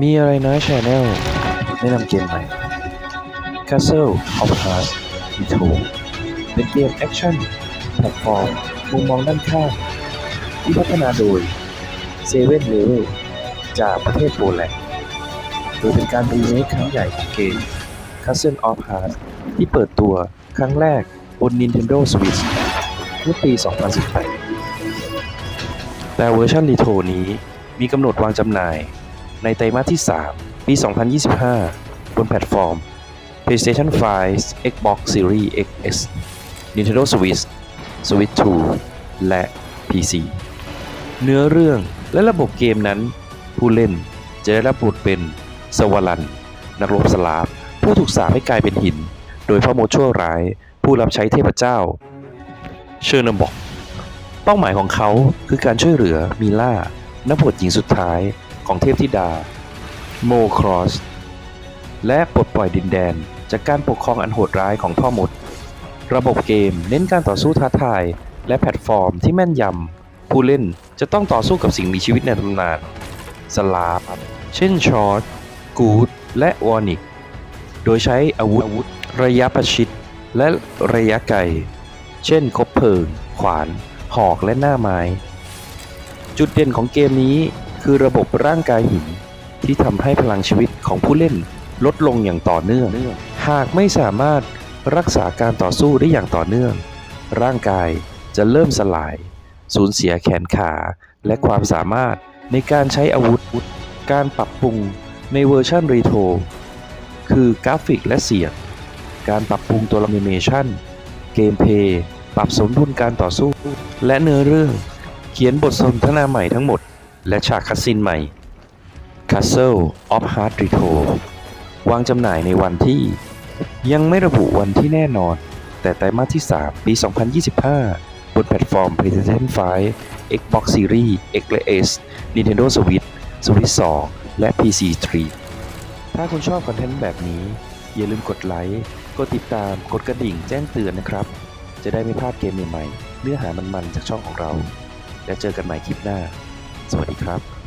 มีอะไรน้อย Channel แนะนำเกมใหม่ Castle of Hearts Retro เป็นเกมแอคชั่นแพลตฟอร์มมุมมองด้านข้างที่พัฒนาโดย Seven Level จากประเทศโปแลนด์โดยเป็นการรีเมคครั้งใหญ่ของเกม Castle of Hearts ที่เปิดตัวครั้งแรกบน Nintendo Switch เมื่อปี 2018 แต่เวอร์ชันรีโทนี้มีกำหนดวางจำหน่าย ในไตรมาสที่ 3 ปี 2025 บนแพลตฟอร์ม PlayStation 5 Xbox Series X Nintendo Switch Switch 2 และ PC เนื้อเรื่องและระบบเกมนั้น ผู้เล่นจะได้รับบทเป็นสวรันนักรบสลาฟผู้ถูกสาปให้กลายเป็นหิน โดยพ่อมชั่วร้าย ผู้รับใช้เทพเจ้า เชอร์นบอก เป้าหมายของเขาคือการช่วยเหลือมิล่านักบวชหญิงสุดท้าย ของเทพธิดา โมครอส และปลดปล่อยดินแดน จากการปกครองอันโหดร้ายของพ่อมด ระบบเกมเน้นการต่อสู้ท้าทาย และแพลตฟอร์มที่แม่นยำ ผู้เล่นจะต้องต่อสู้กับสิ่งมีชีวิตในตำนาน สลาฟเช่นชอร์ตกูด และวอนิก โดยใช้อาวุธระยะประชิด และระยะไกล เช่นคบเพลิง ขวาน หอกและหน้าไม้ จุดเด่นของเกมนี้ คือระบบร่างกายหิน ที่ทำให้พลังชีวิตของผู้เล่นลดลงอย่างต่อเนื่อง หากไม่สามารถรักษาการต่อสู้ได้อย่างต่อเนื่อง ร่างกายจะเริ่มสลาย สูญเสียแขนขาและความสามารถในการใช้อาวุธ การปรับปรุงในเวอร์ชันรีโทคือกราฟิกและเสียง การปรับปรุงตัวแอนิเมชันเกมเพย์ ปรับสมดุลการต่อสู้ และเนื้อเรื่อง เขียนบทสนทนาใหม่ทั้งหมด และฉากคัสซินใหม่ Castle of Heart Retro วางจำหน่ายในวันที่ ยังไม่ระบุวันที่แน่นอน แต่ไตรมาสที่ 3 ปี 2025 บนแพลตฟอร์ม PlayStation 5 Xbox Series X และ S Nintendo Switch Switch 2 และ PC 3 ถ้าคุณชอบคอนเทนต์แบบนี้ อย่าลืมกดไลค์ กดติดตาม กดกระดิ่งแจ้งเตือนนะครับ จะได้ไม่พลาดเกมใหม่ๆ เนื้อหามันๆ จากช่องของเรา และเจอกันใหม่คลิปหน้า วัสดีครับ